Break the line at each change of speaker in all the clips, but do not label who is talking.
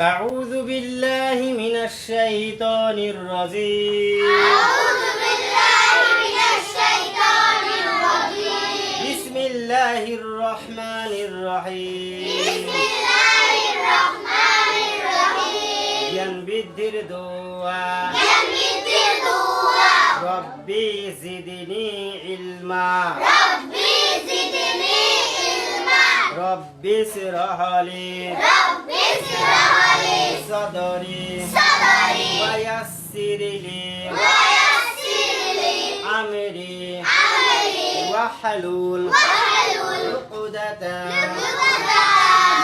أعوذ بالله من الشيطان الرجيم.
أعوذ بالله من الشيطان الرجيم.
بسم الله الرحمن الرحيم.
بسم الله الرحمن الرحيم.
جنب الدعاء.
جنب الدعاء.
ربي زدني علما.
ربي زدني
ربي اشرح لي
ربي اشرح لي
صدري
صدري
ويسر لي
ويسر لي
أمري
أمري
واحلل
واحلل
عقدة
عقدة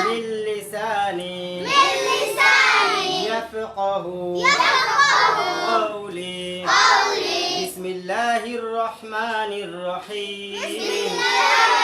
من لساني
من لساني
يفقه
يفقه
قولي
قولي
بسم الله الرحمن
بسم
الرحيم
الله الرحمن الرحيم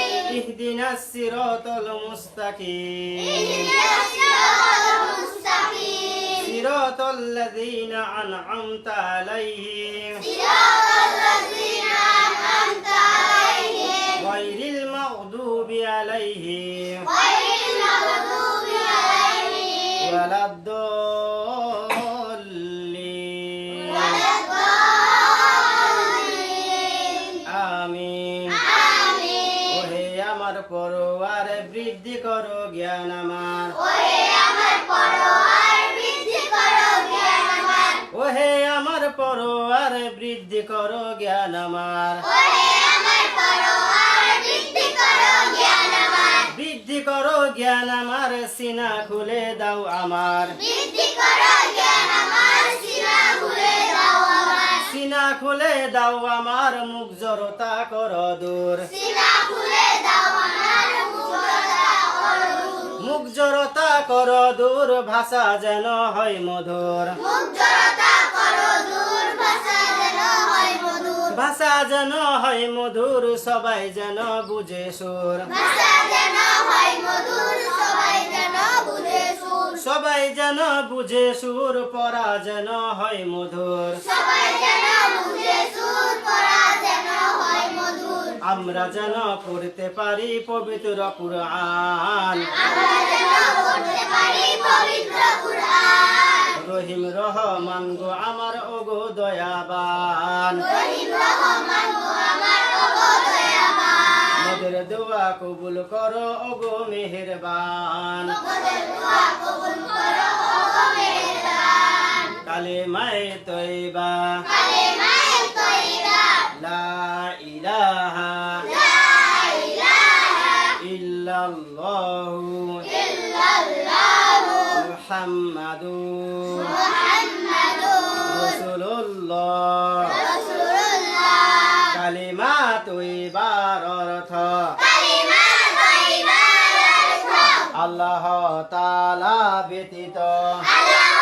اهدنا الصراط المستقيم. صراط الذين أنعمت عليهم.
صراط الذين أنعمت عليهم.
غير المغضوب عليهم.
غير
আমার পরোয়ার বৃদ্ধি করো জ্ঞান আমার।
ওহে আমার পরোয়ার বৃদ্ধি করো জ্ঞান আমার।
ওহে আমার পরোয়ার বৃদ্ধি করো জ্ঞান আমার।
ওহে আমার বৃদ্ধি করো জ্ঞান আমার।
বৃদ্ধি করো জ্ঞান আমার সিনা খুলে দাও আমার।
বৃদ্ধি করো জ্ঞান আমার সিনা খুলে দাও আমার।
সিনা খুলে দাও আমার মুখ জড়তা কর দূর।
সিনা খুলে দাও আমার মুখটা করো
মুখ জড়তা কর দূর ভাষা যেন হয় মধুর
ভাষা যেন হয় মধুর
সবাই যেন বুঝে সুর।
সবাই যেন বুঝে সুর
পরা যেন হয় মধুর।
সবাই যেন বুঝে সুর মধুর
আমরা যেন পড়তে পারি পবিত্র কুরআন। রহিম রহমান গো আমার ওগো দয়াবান। মোদের দোয়া কবুল করো ওগো মেহেরবান। কালে মায়ে তৈবা। রাসূলুল্লাহ।
রাসূলুল্লাহ।
কালিমা তৈবার অর্থ
কালিমা তয়্যিবার অর্থ
আল্লাহ তাআলা ব্যতীত।
আল্লাহ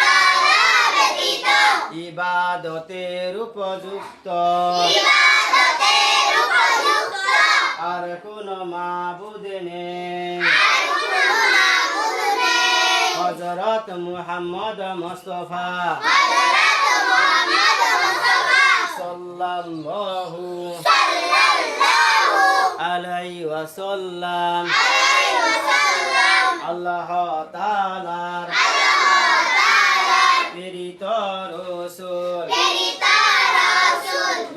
তাআলা ব্যতীত।
ইবাদতের উপযুক্ত।
ইবাদতের উপযুক্ত।
আর কোন মাবুদ নেই
আর কোনো মাবুদ নেই
হযরত মুহাম্মদ মুস্তাফা।
হযরত মুহাম্মদ মুস্তাফা।
সাল্লাল্লাহু
সাল্লাল্লাহু
আলাইহি ওয়াসাল্লাম। আল্লাহ তাআলার প্রেরিত রাসূল।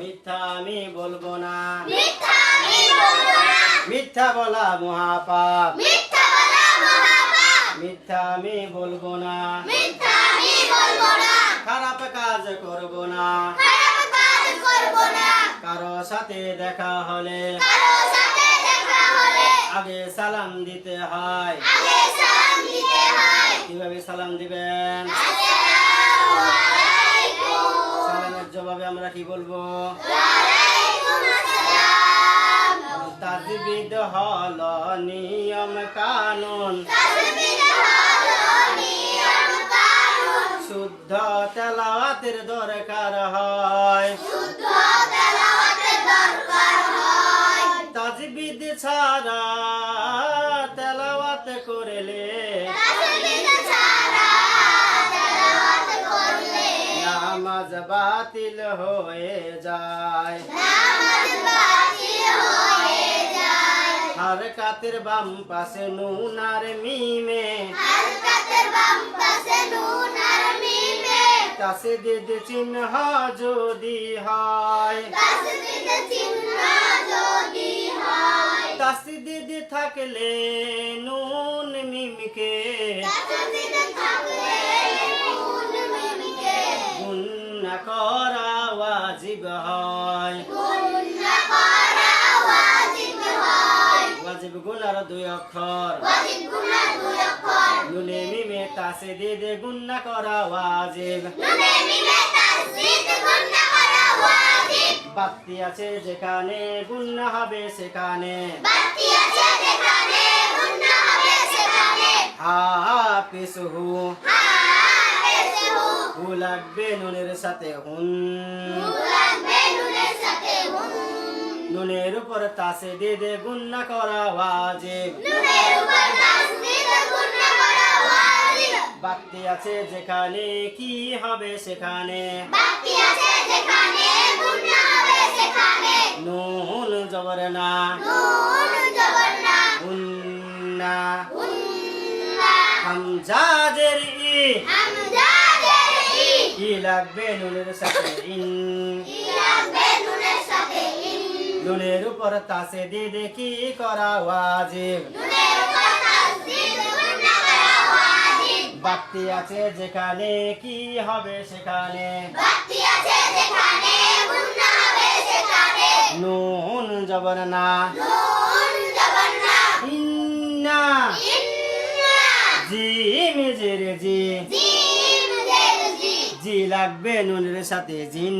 মিথ্যা আমি বলব না।
মিথ্যা
বলা মহাপাপ।
মিথ্যা
আমি বলব না।
মিথ্যা আমি বলব না।
খারাপ কাজ করব না।
খারাপ কাজ করব না।
কারও সাথে দেখা হলে।
কারও সাথে দেখা হলে।
আগে সালাম দিতে হয়।
আগে সালাম দিতে হয়।
কীভাবে সালাম দিবেন? তেলাওয়াতের দরকার হয়।
হয়
তাজবিদ ছাড়া তেলাওয়াত করলে নামাজ বাতিল হয়ে যায়।
নামাজ বাতিল হয়ে যায়
আর কাতের বাম পাশে নুন আর মিমে।
হালকাতের বাম পাশে নুন আর মিমে।
হয়।
তাসবিহ চিহ্ন যদি হয়।
কাছে
দিদি থাকলে নুন মিমকে।
গুন্না করা ওয়াজিব হয়। অক্ষর নুনে মিমে তাসদিদ গুন্না করা ওয়াজিব।
নুনে মিমে তাসবিহ গুনাহ করা ওয়াজিব।
বাতি আছে যেখানে গুন্না হবে সেখানে।
বাতি আছে যেখানে গুনাহ হবে সেখানে।
হাফিস হু
হাফেজহু
হু লাগবে নুনের সাথে হুন।
লাগবে নুনের সাথে হুন।
নুনের উপর তাসে দিদে গুন্না করা ওয়াজিব। বাতি আছে যেখানে কি হবে সেখানে।
বাতি আছে যেখানে গুনাহ হবে সেখানে।
নুন জবর না। উন্না হামজাজের ই।
ই।
ই লাগবে নুনের সাথে ইন।
লাগবে সাথে ইন
নুনের উপর তাসে দিদে কি করা ওয়াজিব? বাতি আছে যেখানে কি হবে সেখানে।
বাতি আছে যেখানে গুনাহ হবে সেখানে।
নুন জবর না। ইন্না।
ইন্না।
জিম জের জি।
জিম জের জি।
জি লাগবে নুনের সাথে জিন।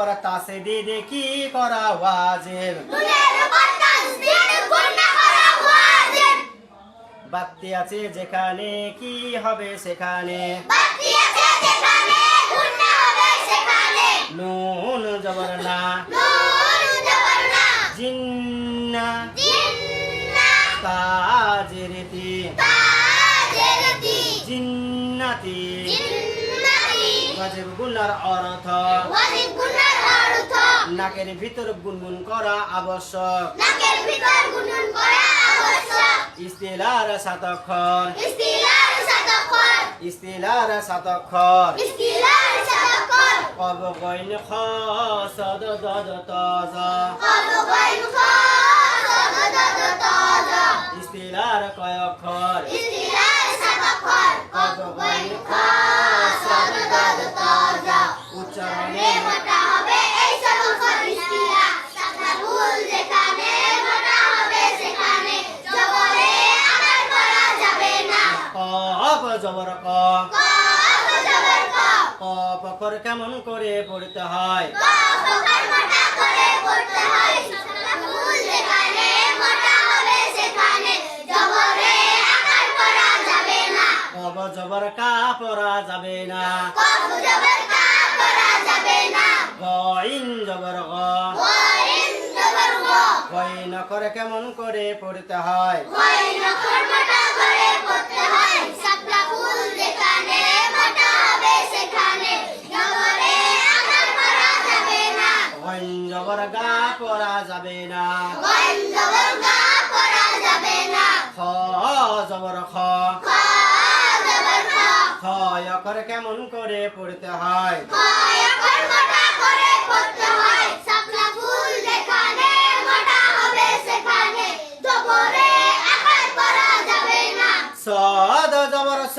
উপর তাসে দিদে কি করা ওয়াজিব?
উপর
বাতি আছে যেখানে কি হবে সেখানে। নুন জবর না। জিন্না।
তাজেরতি
জিন্নাতি। ওয়াজিব গুনার অর্থ। নাকের ভিতর গুনগুন করা আবশ্যক।
নাকের ভিতর গুনগুন করা আবশ্যক।
ইস্তিলার সাতক্ষর
ইস্তিলার সাতকর
ইস্তিলার সাতক্ষর
ইস্তিলার সাতকর
কব গইন খ সদ দদ তজ।
কব গাইন খাদ দদ তাজা।
ইস্তিলার কয়ক্ষর
ইস্তিলার সাতকর কব গাইন খাদ দদ তাজা।
উচ্চারণে
মোটা জবরে যাবে না।
জবর ক
ক
কপ। করে কেমন করে পড়তে হয়?
মোটা করে পড়তে হয়। সাতটা ভুল যেখানে করে
কেমন করে পড়তে হয়?
হয়। জবরে
গা পড়া যাবে না। খ জবর কেমন করে পড়তে হয়।
জবরে আকার করা যাবে না।
সদ জবর স।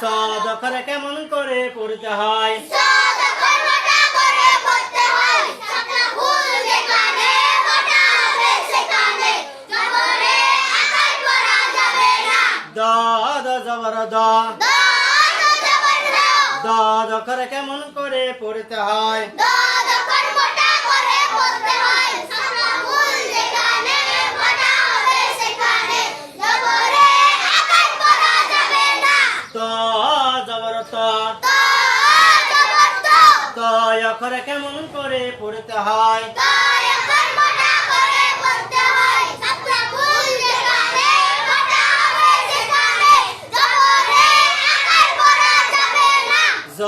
সাদ
করে কেমন করে পড়তে হয়?
জবরে
দদ জবর দ।
দাদ জবর
করে কেমন করে পড়তে হয়? জ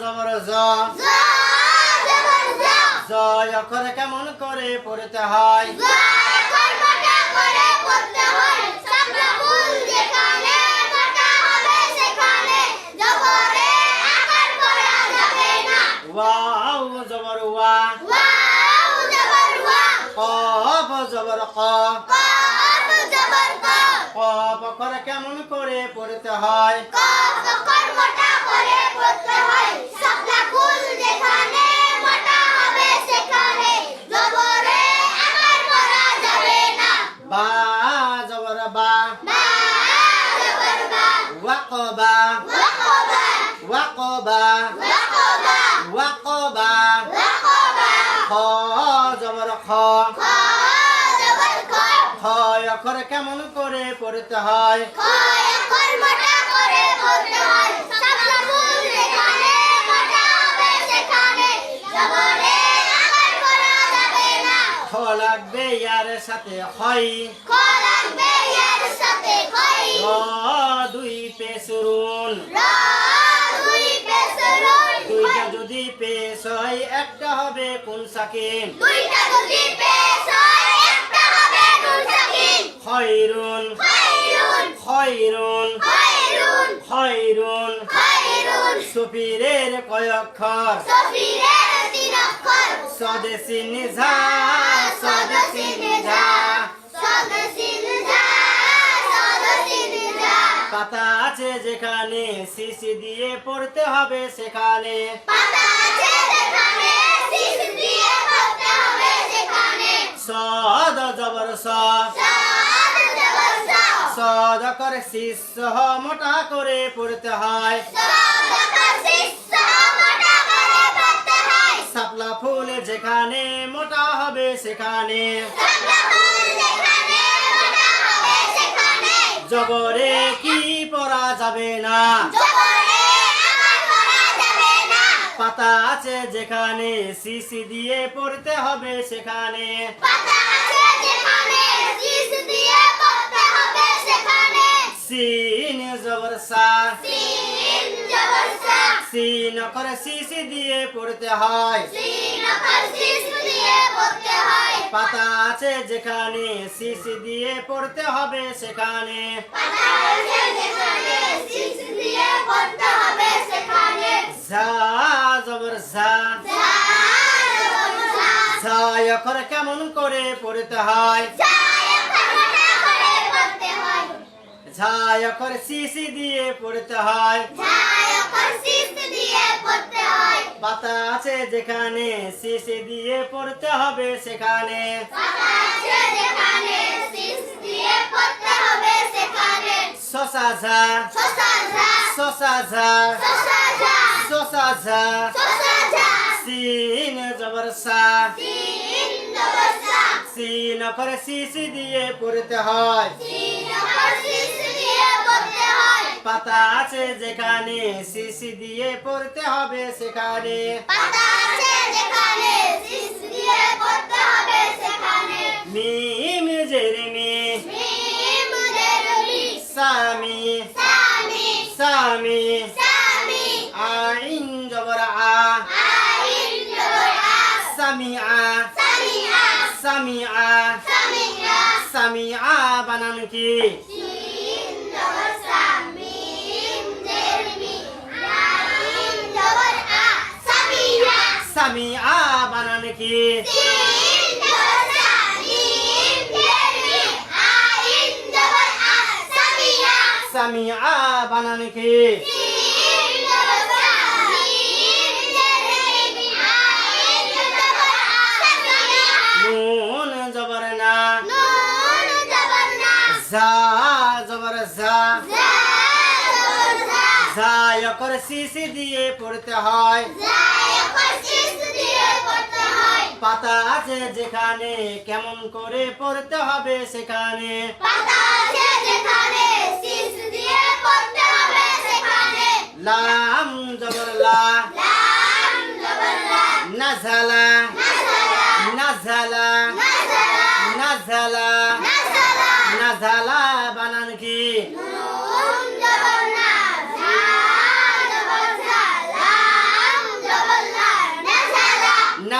জবর জ।
জ
অক্ষরে কেমন করে পড়তে হয়
জ এখন মোটা করে পড়তে হয় সাতটা ফুল যেখানে মোটা হবে সেখানে জবরে আকার পড়া যাবে না
ওয়াও জবর ওয়া
ওয়াও জবর ওয়া
কফ জবর ক কেমন করে পড়তে হয়? বা বা খ খ
খ
অক্ষরে কেমন করে পড়তে হয়?
খ
লাগবে ইয়ার সাথে হয় দুই পেসরুন
র
দুইটা যদি পেশ হয় একটা হবে কোন সাকিন।
দুইটা যদি পেশ হয়
খয়রুন খয়রুন খয়রুন সুফিরের কয়ক্ষর।
সফিরের তিন অক্ষর
স্বদেশী নিঝা স্বদেশী নিঝা। পাতা আছে যেখানে শিশি দিয়ে পড়তে হবে সেখানে।
পাতা আছে যেখানে শীষ দিয়ে পড়তে হবে সেখানে
সদ জবর
সাদ
করে শিষ্য মোটা করে পড়তে হয়। শাপলা ফুল যেখানে মোটা হবে সেখানে। জবরে কি পড়া যাবে না। পাতা আছে যেখানে শিশি দিয়ে পড়তে হবে সেখানে। সিন জবর সা সিন করে শিশি দিয়ে পড়তে হয়। পাতা আছে যেখানে শিশি দিয়ে পড়তে হবে সেখানে। ঝা ঝা করে কেমন করে পড়তে হয়? ঝা করে শিশি দিয়ে পড়তে হয়। পাতা আছে যেখানে শিশি দিয়ে পড়তে হবে, সেখানে। শশা ঝা শশা ঝা শশা ঝা সিন জবর সা সিন করে শিশি দিয়ে পড়তে হয়। পাতা আছে যেখানে শিশি দিয়ে পড়তে হবে সেখানে। মিম জেরেমি। সামি সামি আইন জবর আ সামি আ সামি আ সামি আ বানান কি? সামি আ বানান কি? সামি আ বানান কি? করে শিশি দিয়ে পড়তে হয়। পাতা আছে যেখানে কেমন করে পড়তে হবে সেখানে। লাম জবর লা নাজালা। নাজালা। নাজালা। নাজালা। বানান কি
নুন জবর না ঝা জবর ঝা লাম জবর লা নাসালা
নাজালা বানান কি
নুন জবর না ঝা জবর ঝা লাম জবর লা নাসালা
নাজালা বানান কি
নুন জবর না ঝা জবর ঝা লাম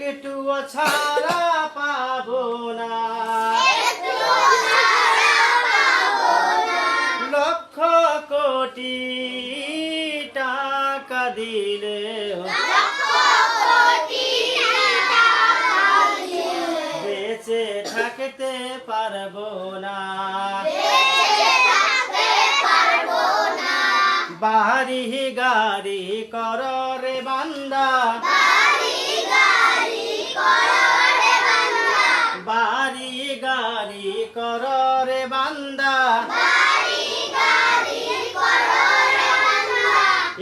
একটু ছাড়া পাবো না। লক্ষ কোটি গাড়ি কর রে বান্দা।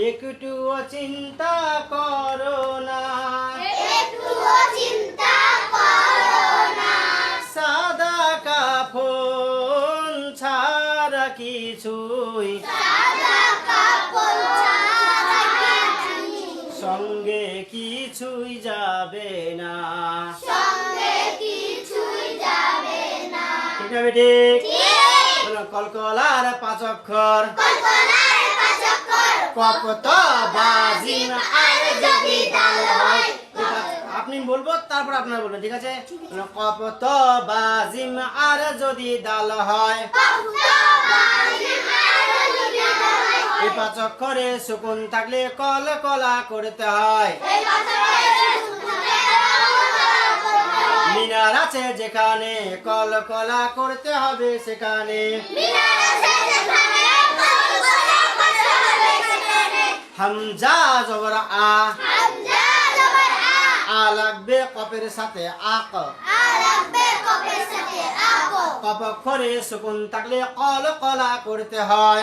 একটুও চিন্তা করো না।
চিন্তা
বলো, কলকলার পাঁচ অক্ষর। কপত আর যদি হয়। আপনি বলব তারপর আপনারা বলবেন ঠিক আছে? কপত বাজিম আর যদি ডাল হয়। এই পাঁচ অক্ষরে সুকুন থাকলে কল কলা করতে হয়। মিনার আছে যেখানে কল কলা করতে হবে সেখানে। হামজা জবর আ। আ লাগবে কপের সাথে আক। অক্ষরে সুকুন থাকলে কল কলা করতে হয়।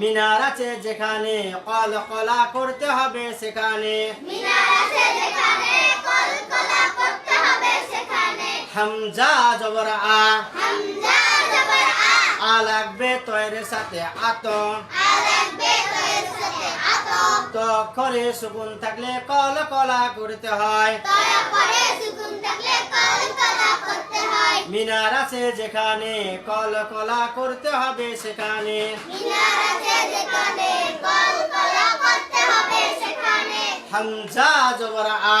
মিনার আছে যেখানে কল কলা করতে হবে সেখানে। হামজা জবর আ। আ। লাগবে তয়ের সাথে আত। তো সুকুন থাকলে কল কলা করতে হয়। মিনার আছে যেখানে কল কলা করতে হবে সেখানে। হামজা জবর আ।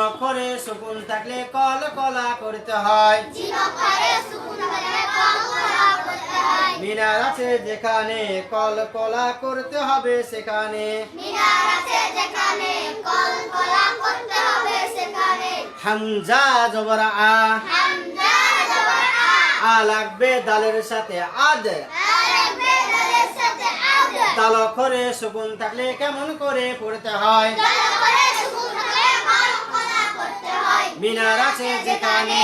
অক্ষরে সুকুন থাকলে কল কলা করতে হয়। মিনার আছে যেখানে কল কলা করতে হবে সেখানে। হামজা জবর আ। আ। লাগবে দালের সাথে আদ। তাল অক্ষরে সুকুন থাকলে কেমন করে পড়তে হয়। মিনার আছে যেখানে।